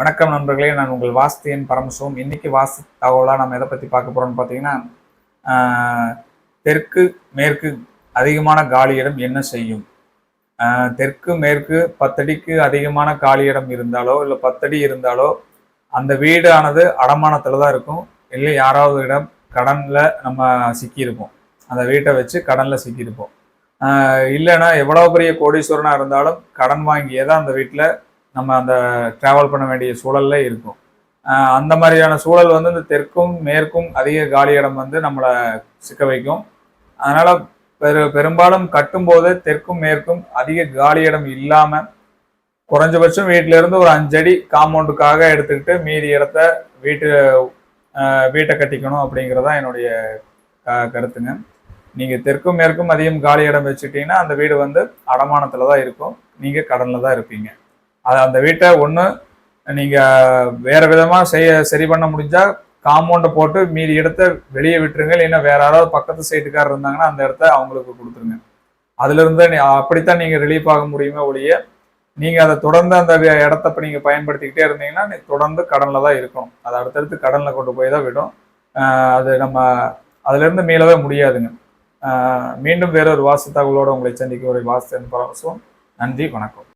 வணக்கம் நண்பர்களே நான் உங்கள் வாஸ்தியன் பரமசிவம் இன்னைக்கு வாஸ்து தகவலாக நம்ம எதை பற்றி பார்க்க போகிறோம்னு பார்த்தீங்கன்னா தெற்கு மேற்கு அதிகமான காலியிடம் என்ன செய்யும்? தெற்கு மேற்கு பத்தடிக்கு அதிகமான காலி இடம் இருந்தாலோ இல்லை பத்தடி இருந்தாலோ அந்த வீடானது அடமானத்தில் தான் இருக்கும். இல்லை யாராவது இடம் கடனில் நம்ம சிக்கியிருப்போம். அந்த வீட்டை வச்சு கடனில் சிக்கியிருப்போம். இல்லைன்னா எவ்வளோ பெரிய கோடீஸ்வரனாக இருந்தாலும் கடன் வாங்கியே தான் அந்த வீட்டில் நம்ம அந்த டிராவல் பண்ண வேண்டிய சூழல்ல இருக்கும். அந்த மாதிரியான சூழல் வந்து இந்த தெற்கும் மேற்கும் அதிக காலி இடம் வந்து நம்மளை சிக்க வைக்கும். அதனால பெரு பெரும்பாலும் கட்டும்போது தெற்கும் மேற்கும் அதிக காலி இடம் இல்லாம குறைஞ்சபட்சம் வீட்டில இருந்து ஒரு அஞ்சடி காம்பவுண்டுக்காக எடுத்துக்கிட்டு மீதி இடத்த வீட்டு வீட்டை கட்டிக்கணும் அப்படிங்கிறதா என்னுடைய க- கருத்துங்க. நீங்க தெற்கும் மேற்கும் அதிகம் காலி இடம் வச்சுட்டீங்கன்னா அந்த வீடு வந்து அடமானத்துல தான் இருக்கும். நீங்க கடன்ல தான் இருப்பீங்க. அது அந்த வீட்டை ஒன்று நீங்கள் வேறு விதமாக செய்ய சரி பண்ண முடிஞ்சால் காம்பவுண்டை போட்டு மீதி இடத்த வெளியே விட்டுருங்க. இல்லைன்னா வேற யாராவது பக்கத்து சைட்டுக்காரர் இருந்தாங்கன்னா அந்த இடத்த அவங்களுக்கு கொடுத்துருங்க. அதுலேருந்து நீ- அப்படித்தான் நீங்கள் ரிலீஃப் ஆக முடியுமே ஒழிய நீங்கள் அதை தொடர்ந்து அந்த இடத்த இப்போ நீங்கள் பயன்படுத்திக்கிட்டே இருந்தீங்கன்னா தொடர்ந்து கடனில் தான் இருக்கணும். அதை அடுத்தடுத்து கடனில் கொண்டு போய் தான் விடும். அது நம்ம அதுலேருந்து மீளவே முடியாதுங்க. மீண்டும் வேறொரு ஒரு தகவலோடு உங்களை சந்திக்க ஒரு வாஸ்து பரவசம் நன்றி வணக்கம்.